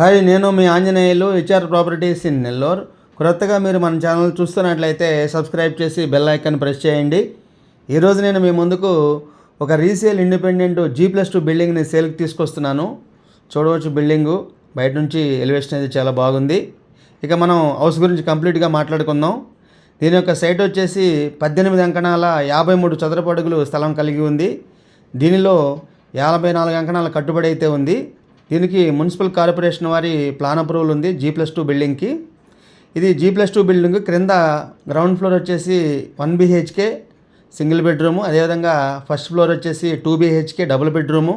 Hi నేను మీ Anjaneyulu HR properties in Nellore. క్రొత్తగా మీరు మన ఛానల్ చూస్తున్నట్లయితే సబ్స్క్రైబ్ చేసి బెల్ ఐకాన్ ప్రెస్ చేయండి. ఈరోజు నేను మీ ముందుకు ఒక resale independent G plus two బిల్డింగ్ని సేల్కి తీసుకొస్తున్నాను. చూడవచ్చు బిల్డింగు. బయట నుంచి ఎలివేషన్ అయితే చాలా బాగుంది. ఇక మనం హౌస్ గురించి కంప్లీట్గా మాట్లాడుకుందాం. దీని యొక్క సైట్ వచ్చేసి పద్దెనిమిది అంకణాల యాభై మూడు చదరపు అడుగులు స్థలం కలిగి ఉంది. దీనిలో యాభై నాలుగు అంకణాల కట్టుబడి అయితే ఉంది. దీనికి మున్సిపల్ కార్పొరేషన్ వారి ప్లాన్ అప్రూవల్ ఉంది జీ ప్లస్ టూ బిల్డింగ్కి. ఇది జీ ప్లస్ టూ బిల్డింగ్ క్రింద గ్రౌండ్ ఫ్లోర్ వచ్చేసి వన్ బీహెచ్కే సింగిల్ బెడ్రూము అదేవిధంగా ఫస్ట్ ఫ్లోర్ వచ్చేసి టూ బీహెచ్కే డబుల్ బెడ్రూము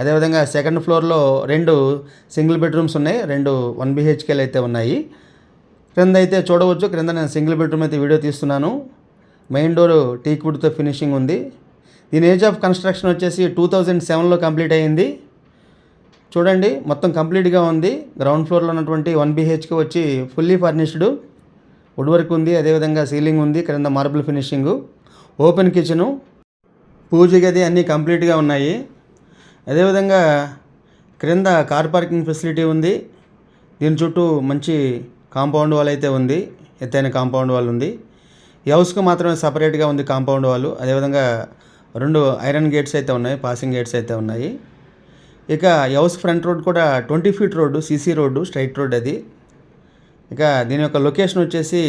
అదేవిధంగా సెకండ్ ఫ్లోర్లో రెండు సింగిల్ బెడ్రూమ్స్ ఉన్నాయి రెండు వన్ బీహెచ్కేలు అయితే ఉన్నాయి. క్రింద అయితే చూడవచ్చు క్రింద నేను సింగిల్ బెడ్రూమ్ అయితే వీడియో తీస్తున్నాను. మెయిన్ డోర్ టీక్ వుడ్తో ఫినిషింగ్ ఉంది. దీని ఏజ్ ఆఫ్ కన్స్ట్రక్షన్ వచ్చేసి టూ థౌజండ్ సెవెన్లో కంప్లీట్ అయ్యింది. చూడండి మొత్తం కంప్లీట్గా ఉంది. గ్రౌండ్ ఫ్లోర్లో ఉన్నటువంటి వన్ బీహెచ్కే వచ్చి ఫుల్లీ ఫర్నిష్డ్. వుడ్ వర్క్ ఉంది అదేవిధంగా సీలింగ్ ఉంది క్రింద మార్బుల్ ఫినిషింగు. ఓపెన్ కిచెను పూజ గది అన్నీ కంప్లీట్గా ఉన్నాయి. అదేవిధంగా క్రింద కార్ పార్కింగ్ ఫెసిలిటీ ఉంది. దీని చుట్టూ మంచి కాంపౌండ్ వాల్ అయితే ఉంది ఎత్తైన కాంపౌండ్ వాల్ ఉంది. ఈ హౌస్కు మాత్రమే సపరేట్గా ఉంది కాంపౌండ్ వాల్. అదేవిధంగా రెండు ఐరన్ గేట్స్ అయితే ఉన్నాయి పాసింగ్ గేట్స్ అయితే ఉన్నాయి. ఇక హౌస్ ఫ్రంట్ రోడ్ కూడా twenty feet road CC road straight road అది. ఇక దీని యొక్క లొకేషన్ వచ్చేసి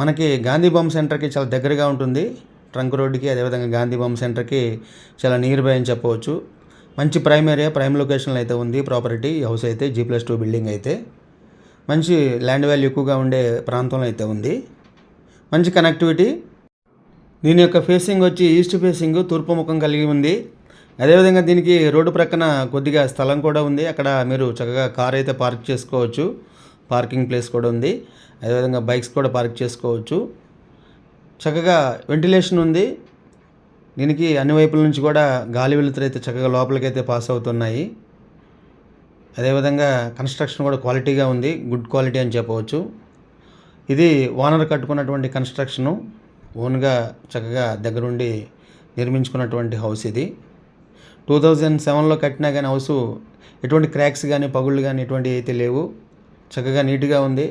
మనకి గాంధీ బొమ్మ సెంటర్కి చాలా దగ్గరగా ఉంటుంది. ట్రంక్ రోడ్డుకి అదేవిధంగా గాంధీ బొమ్మ సెంటర్కి చాలా నియర్ బై అని చెప్పవచ్చు. మంచి ప్రైమ్ ఏరియా ప్రైమ్ లొకేషన్లో అయితే ఉంది ప్రాపర్టీ. హౌస్ అయితే జీ ప్లస్ టూ బిల్డింగ్ అయితే. మంచి ల్యాండ్ వాల్యూ ఎక్కువగా ఉండే ప్రాంతంలో అయితే ఉంది. మంచి కనెక్టివిటీ. దీని యొక్క ఫేసింగ్ వచ్చి ఈస్ట్ ఫేసింగ్ తూర్పు ముఖం కలిగి ఉంది. అదేవిధంగా దీనికి రోడ్డు ప్రక్కన కొద్దిగా స్థలం కూడా ఉంది. అక్కడ మీరు చక్కగా కార్ అయితే పార్క్ చేసుకోవచ్చు. పార్కింగ్ ప్లేస్ కూడా ఉంది. అదేవిధంగా బైక్స్ కూడా పార్క్ చేసుకోవచ్చు. చక్కగా వెంటిలేషన్ ఉంది. దీనికి అన్ని వైపుల నుంచి కూడా గాలి వెలుతురు అయితే చక్కగా లోపలికైతే పాస్ అవుతున్నాయి. అదేవిధంగా కన్స్ట్రక్షన్ కూడా క్వాలిటీగా ఉంది. గుడ్ క్వాలిటీ అని చెప్పవచ్చు. ఇది ఓనర్ కట్టుకున్నటువంటి కన్స్ట్రక్షను ఓన్గా చక్కగా దగ్గరుండి నిర్మించుకున్నటువంటి హౌస్ ఇది. టూ థౌజండ్ సెవెన్లో కట్టినా కానీ హౌస్ ఎటువంటి క్రాక్స్ కానీ పగుళ్ళు కానీ ఎటువంటి అయితే లేవు. చక్కగా నీట్గా ఉంది.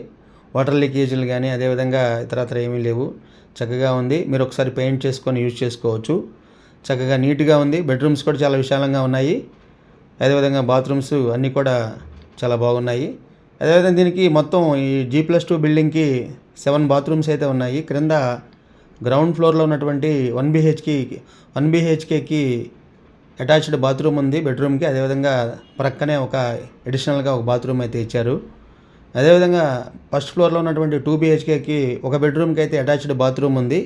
వాటర్ లీకేజీలు కానీ అదేవిధంగా ఇతరత్ర ఏమీ లేవు. చక్కగా ఉంది. మీరు ఒకసారి పెయింట్ చేసుకొని యూజ్ చేసుకోవచ్చు. చక్కగా నీట్గా ఉంది. బెడ్రూమ్స్ కూడా చాలా విశాలంగా ఉన్నాయి. అదేవిధంగా బాత్రూమ్స్ అన్నీ కూడా చాలా బాగున్నాయి. అదేవిధంగా దీనికి మొత్తం ఈ జీ ప్లస్ టూ బిల్డింగ్కి సెవెన్ బాత్రూమ్స్ అయితే ఉన్నాయి. క్రింద గ్రౌండ్ ఫ్లోర్లో ఉన్నటువంటి వన్ బీహెచ్కి వన్ బీహెచ్కేకి అటాచ్డ్ బాత్రూమ్ ఉంది బెడ్రూమ్కి. అదేవిధంగా ప్రక్కనే ఒక అడిషనల్గా ఒక బాత్రూమ్ అయితే ఇచ్చారు. అదేవిధంగా ఫస్ట్ ఫ్లోర్లో ఉన్నటువంటి టూ బీహెచ్కేకి ఒక బెడ్రూమ్కి అయితే అటాచ్డ్ బాత్రూమ్ ఉంది.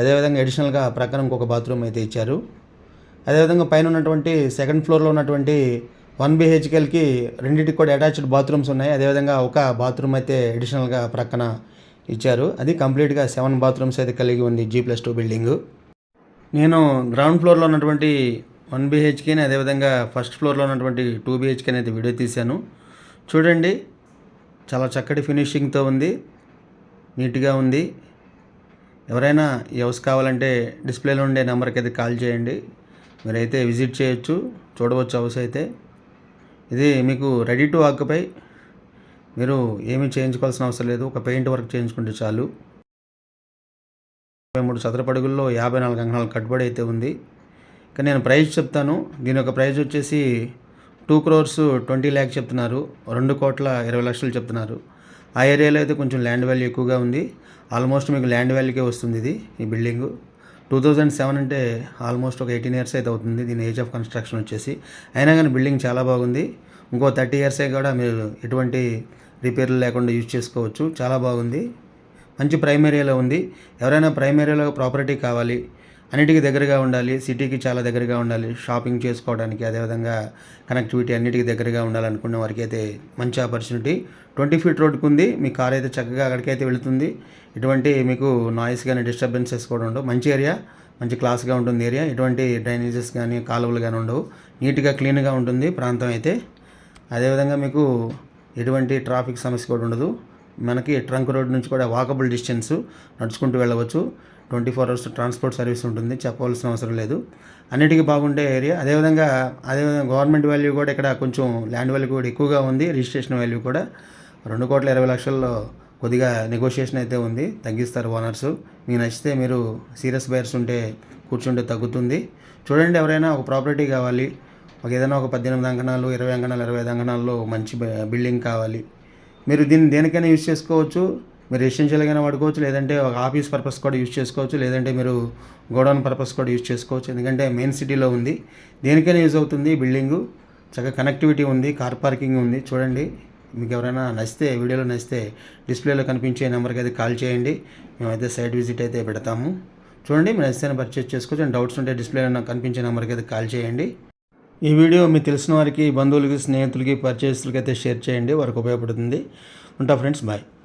అదేవిధంగా అడిషనల్గా ప్రక్కన ఇంకొక బాత్రూమ్ అయితే ఇచ్చారు. అదేవిధంగా పైన ఉన్నటువంటి సెకండ్ ఫ్లోర్లో ఉన్నటువంటి వన్ బీహెచ్కేలకి రెండింటికి కూడా అటాచ్డ్ బాత్రూమ్స్ ఉన్నాయి. అదేవిధంగా ఒక బాత్రూమ్ అయితే అడిషనల్గా ప్రక్కన ఇచ్చారు. అది కంప్లీట్గా సెవెన్ బాత్రూమ్స్ అయితే కలిగి ఉంది జీ ప్లస్ టూ బిల్డింగు. నేను గ్రౌండ్ ఫ్లోర్లో ఉన్నటువంటి వన్ బీహెచ్కేని అదేవిధంగా ఫస్ట్ ఫ్లోర్లో ఉన్నటువంటి టూ బీహెచ్కేని అయితే వీడియో తీశాను. చూడండి చాలా చక్కటి ఫినిషింగ్తో ఉంది నీట్గా ఉంది. ఎవరైనా ఈ హౌస్ కావాలంటే డిస్ప్లేలో ఉండే నెంబర్కి అయితే కాల్ చేయండి. మీరైతే విజిట్ చేయొచ్చు చూడవచ్చు హౌస్ అయితే. ఇది మీకు రెడీ టు ఆక్యుపై మీరు ఏమీ చేయించుకోవాల్సిన అవసరం లేదు ఒక పెయింట్ వర్క్ చేయించుకుంటే చాలు. ముప్పై మూడు చదరపడుగుల్లో యాభై నాలుగు అంగనాలు కట్టుబడి అయితే ఉంది. కానీ నేను ప్రైస్ చెప్తాను. దీని యొక్క ప్రైస్ వచ్చేసి టూ క్రోర్స్ ట్వంటీ ల్యాక్స్ చెప్తున్నారు. రెండు కోట్ల ఇరవై లక్షలు చెప్తున్నారు. ఆ ఏరియాలో అయితే కొంచెం ల్యాండ్ వాల్యూ ఎక్కువగా ఉంది. ఆల్మోస్ట్ మీకు ల్యాండ్ వాల్యూకే వస్తుంది ఇది ఈ బిల్డింగు. టూ థౌజండ్ సెవెన్ అంటే ఆల్మోస్ట్ ఒక ఎయిటీన్ ఇయర్స్ అయితే అవుతుంది దీని ఏజ్ ఆఫ్ కన్స్ట్రక్షన్ వచ్చేసి. అయినా కానీ బిల్డింగ్ చాలా బాగుంది. ఇంకో థర్టీ ఇయర్సే కూడా మీరు ఎటువంటి రిపేర్లు లేకుండా యూజ్ చేసుకోవచ్చు. చాలా బాగుంది. మంచి ప్రైమ్ ఏరియాలో ఉంది. ఎవరైనా ప్రైమ్ ఏరియాలో ప్రాపర్టీ కావాలి అన్నిటికీ దగ్గరగా ఉండాలి సిటీకి చాలా దగ్గరగా ఉండాలి షాపింగ్ చేసుకోవడానికి అదేవిధంగా కనెక్టివిటీ అన్నిటికీ దగ్గరగా ఉండాలనుకున్న వారికి అయితే మంచి ఆపర్చునిటీ ట్వంటీ ఫీట్ రోడ్కి ఉంది మీ కార్ అయితే చక్కగా అక్కడికైతే వెళుతుంది. ఎటువంటి మీకు నాయిస్ కానీ డిస్టర్బెన్సెస్ కూడా ఉండవు. మంచి ఏరియా మంచి క్లాస్గా ఉంటుంది ఏరియా ఎటువంటి డ్రైనేజెస్ కానీ కాలువలు కానీ ఉండవు. నీట్గా క్లీన్గా ఉంటుంది ప్రాంతం అయితే. అదేవిధంగా మీకు ఎటువంటి ట్రాఫిక్ సమస్య కూడా ఉండదు. మనకి ట్రంక్ రోడ్ నుంచి కూడా వాకబుల్ డిస్టెన్స్ నడుచుకుంటూ వెళ్ళవచ్చు. Twenty four hours transport service ఉంటుంది చెప్పవలసిన అవసరం లేదు. అన్నిటికీ బాగుండే ఏరియా. అదేవిధంగా అదేవిధంగా గవర్నమెంట్ వాల్యూ కూడా ఇక్కడ కొంచెం ల్యాండ్ వాల్యూ కూడా ఎక్కువగా ఉంది రిజిస్ట్రేషన్ వాల్యూ కూడా రెండు కోట్ల ఇరవై లక్షల్లో కొద్దిగా నెగోషియేషన్ అయితే ఉంది తగ్గిస్తారు ఓనర్స్ మీకు నచ్చితే మీరు సీరియస్ బయర్స్ ఉంటే కూర్చుంటే తగ్గుతుంది. చూడండి ఎవరైనా ఒక ప్రాపర్టీ కావాలి ఒక ఏదైనా ఒక పద్దెనిమిది అంకణాలు ఇరవై అంకణాలు ఇరవై ఐదు అంకణాల్లో మంచి బిల్డింగ్ కావాలి. మీరు దీన్ని దేనికైనా యూజ్ చేసుకోవచ్చు. మీరు రెసిడెన్షియల్గానే వాడుకోవచ్చు లేదంటే ఒక ఆఫీస్ పర్పస్ కూడా యూజ్ చేసుకోవచ్చు లేదంటే మీరు గోడౌన్ పర్పస్ కూడా యూజ్ చేసుకోవచ్చు. ఎందుకంటే మెయిన్ సిటీలో ఉంది. దేనికైనా యూజ్ అవుతుంది బిల్డింగు చక్కగా కనెక్టివిటీ ఉంది కార్ పార్కింగ్ ఉంది. చూడండి మీకు ఎవరైనా నచ్చితే వీడియోలో నచ్చితే డిస్ప్లేలో కనిపించే నెంబర్కి అయితే కాల్ చేయండి. మేమైతే సైట్ విజిట్ అయితే పెడతాము. చూడండి మీరు నచ్చితే పర్చేస్ చేసుకోవచ్చు. అండ్ డౌట్స్ ఉంటే డిస్ప్లేలో కనిపించే నెంబర్కి అయితే కాల్ చేయండి. ఈ వీడియో మీకు తెలిసిన వారికి బంధువులకి స్నేహితులకి పరిచయస్తులకి అయితే షేర్ చేయండి. వారికి ఉపయోగపడుతుంది. ఉంటా ఫ్రెండ్స్ బాయ్